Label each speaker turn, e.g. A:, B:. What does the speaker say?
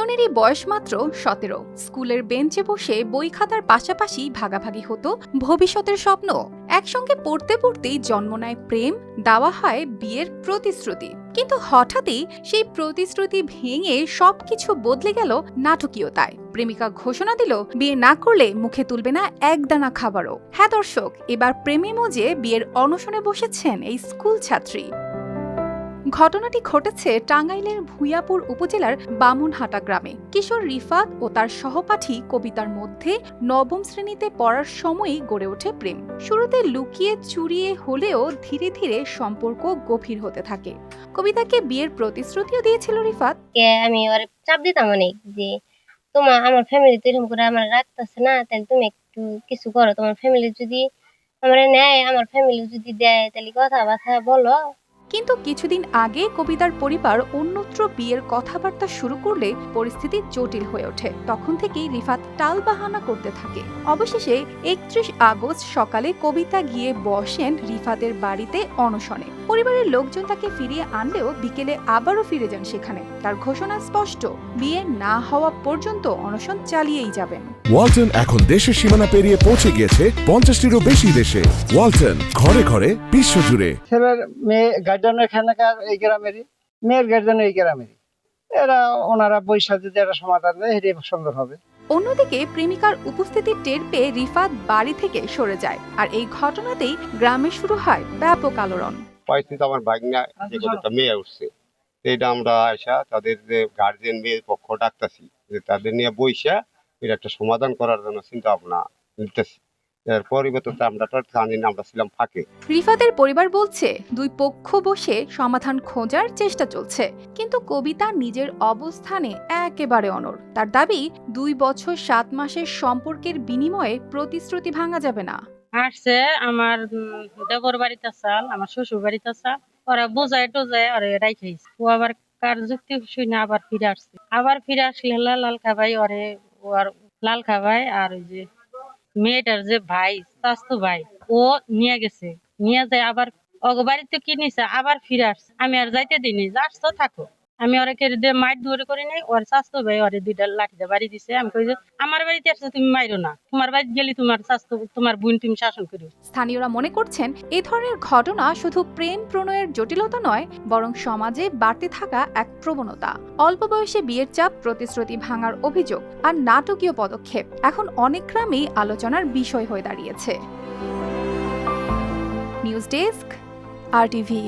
A: দুজনেরই বয়স মাত্র সতেরো। স্কুলের বেঞ্চে বসে বই খাতার পাশাপাশি ভাগাভাগি হতো ভবিষ্যতের স্বপ্ন। একসঙ্গে পড়তে পড়তেই জন্ম নেয় প্রেম, দেওয়া হয় বিয়ের প্রতিশ্রুতি। কিন্তু হঠাৎই সেই প্রতিশ্রুতি ভেঙে সবকিছু বদলে গেল নাটকীয়তায়। প্রেমিকা ঘোষণা দিল, বিয়ে না করলে মুখে তুলবে না একদানা খাবারও। হ্যাঁ দর্শক, এবার প্রেমে মজে বিয়ের অনশনে বসেছেন এই স্কুল ছাত্রী। ঘটনাটি ঘটেছে টাঙ্গাইলের ভুইয়াপুর উপজেলার বামুনহাটা গ্রামে। কিশোর রিফাত ও তার সহপাঠী কবিতার মধ্যে নবম শ্রেণীতে পড়ার সময়ই গড়ে ওঠে প্রেম। শুরুতে লুকিয়ে চুরিয়ে হলেও ধীরে ধীরে সম্পর্ক গভীর হতে থাকে। কবিতাকে বিয়ের প্রতিশ্রুতিও দিয়েছিল রিফাত।
B: আমি ওর চাপ দিতাম অনেক যে তোমার আমার ফ্যামিলি তো এরকম করে আমার রাখতেছে না, তাহলে তুমি একটু কিছু করো। তোমার ফ্যামিলি যদি আমার নেয়, আমার ফ্যামিলি যদি দেয়, তাহলে কথাবার্তা বলো।
A: কিন্তু কিছুদিন আগে কবিতার পরিবার অন্যত্র বিয়ের কথাবার্তা শুরু করলে পরিস্থিতি জটিল হয়ে ওঠে। তখন থেকেই রিফাত টালবাহানা করতে থাকে। অবশেষে একত্রিশ আগস্ট সকালে কবিতা গিয়ে বসেন রিফাতের বাড়িতে অনশনে। পরিবারের লোকজন তাকে ফিরিয়ে আনলেও বিকেলে আবারও ফিরে যান সেখানে। তার ঘোষণা স্পষ্ট বিয়ে না হওয়া পর্যন্ত অনশন চালিয়েই যাবেন।
C: ওয়ালটন এখন দেশের সীমানা পেরিয়ে পৌঁছে গিয়েছে পঞ্চাশটিরও বেশি দেশে। ওয়ালটন ঘরে ঘরে বিশ্বজুড়ে।
D: ছেলের মেয়ে গার্জেন এখানকার এই গ্রামেরই মেয়ের গার্জেন এই গ্রামেরই। এরা ওনারা বৈশাখ যদি একটা সমাধান দেয় সেটাই সুন্দর হবে।
A: অন্যদিকে প্রেমিকার উপস্থিতি টের পেয়ে রিফাত বাড়ি থেকে সরে যায়। আর এই ঘটনাতেই গ্রামে শুরু হয় ব্যাপক আলোড়ন।
E: পরিস্থিতি আমার ভাগনা যে একটা মেয়ে উঠছে। এটা আমরা আসা তাদের যে গার্জেন মেয়ের পক্ষ ডাকতেছি যে তাদের নিয়ে বইসা এটা একটা সমাধান করার জন্য চিন্তা ভাবনা নিতেছি। এর পরিবর্তে আমরা তো জানি না আমরা ছিলাম ফাঁকে।
A: রিফাতের পরিবার বলছে দুই পক্ষ বসে সমাধান খোঁজার চেষ্টা চলছে কিন্তু কবিতা নিজের অবস্থানে একেবারে অনর তার দাবি দুই বছর সাত মাসের সম্পর্কের বিনিময়ে প্রতিশ্রুতি ভাঙা যাবে না।
F: আসছে আমার দেবর বাড়িতে চাল আমার শ্বশুর বাড়িতে চাল। ওরা বোঝায় টোজায় ওরে রাইখাইছে ও আবার কার যুক্তি শুনে আবার ফিরে আসছে। আবার ফিরে আসলে লাল খাবাই ওরে ও আর লাল খাবাই আর ওই যে মেয়েটার যে ভাই, স্বাস্থ্য ভাই, ও নিয়ে গেছে। নিয়ে যায় আবার অগবাড়িতে বাড়িতে কি নিছে? আবার ফিরে আসছে। আমি আর যাইতে দিইনি। যাস আসতো থাকো। আমি ওরা কে দিয়ে মাইট দৌড়ে করি নাই, ওর স্বাস্থ্য ভাই ওরে দুইটা লাঠিতে বাড়ি দিছে। আমি কই যে, আমার বাড়িতে আসছে তুমি মাইরো না। তোমার বাড়িতে গেলে তোমার স্বাস্থ্য, তোমার বোন তুমি শাসন করিও
A: স্থানীয়রা মনে করছেন, এই ধরনের ঘটনা শুধু প্রেম প্রণয়ের জটিলতা নয়, বরং সমাজে বাড়তে থাকা এক প্রবণতা। অল্প বয়সে বিয়ের চাপ, প্রতিশ্রুতি ভাঙার অভিযোগ আর নাটকীয় পদক্ষেপ এখন অনেক গ্রামেই আলোচনার বিষয় হয়ে দাঁড়িয়েছে। নিউজ ডেস্ক, আর টিভি